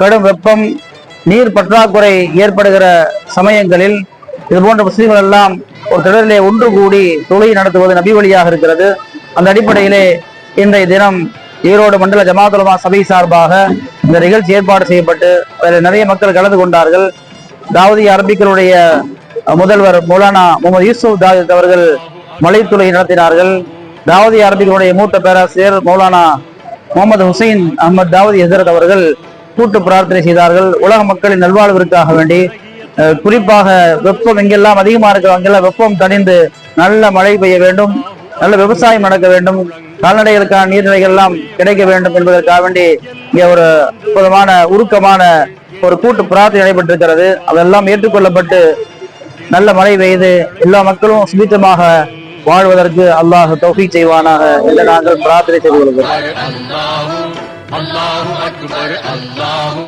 கடும் வெப்பம் நீர் பற்றாக்குறை ஏற்படுகிற சமயங்களில் இது போன்ற முஸ்லிம்கள் எல்லாம் ஒரு திடலிலே ஒன்று கூடி தொழுகை நடத்துவது நபி வழியாக இருக்கிறது. அந்த அடிப்படையிலே இன்றைய தினம் ஈரோடு மண்டல ஜமாத்துலமா சபை சார்பாக இந்த நிகழ்ச்சி ஏற்பாடு செய்யப்பட்டு அதில் நிறைய மக்கள் கலந்து கொண்டார்கள். தாவதி அரபிக்களுடைய முதல்வர் மௌலானா முகமது யூசுப் தாவித் அவர்கள் மலைத்துளை நடத்தினார்கள். தாவதி அரபிகளுடைய மூத்த பேராசிரியர் மௌலானா முகமது ஹுசைன் அகமது தாவதி ஹசரத் அவர்கள் கூட்டு பிரார்த்தனை செய்தார்கள். உலக மக்களின் நல்வாழ்விற்காக வேண்டி குறிப்பாக வெப்பம் எங்கெல்லாம் அதிகமா இருக்கிற அங்கெல்லாம் வெப்பம் தணிந்து நல்ல மழை பெய்ய வேண்டும். நல்ல விவசாயம் நடக்க வேண்டும். கால்நடைகளுக்கான நீர்நிலைகள் எல்லாம் கிடைக்க வேண்டும் என்பதற்காக வேண்டி இங்கே ஒரு அற்புதமான உருக்கமான ஒரு கூட்டு பிரார்த்தனை நடைபெற்றிருக்கிறது. அதெல்லாம் ஏற்றுக்கொள்ளப்பட்டு நல்ல மழை பெய்து எல்லா மக்களும் சுபித்தமாக வாழ்வதற்கு அல்லாஹ் தௌஃபி செய்வானாக என்று நாங்கள் பிரார்த்தனை செய்து கொள்கிறோம். அல்லாஹு அல்லாஹு அக்பர் அல்லாஹு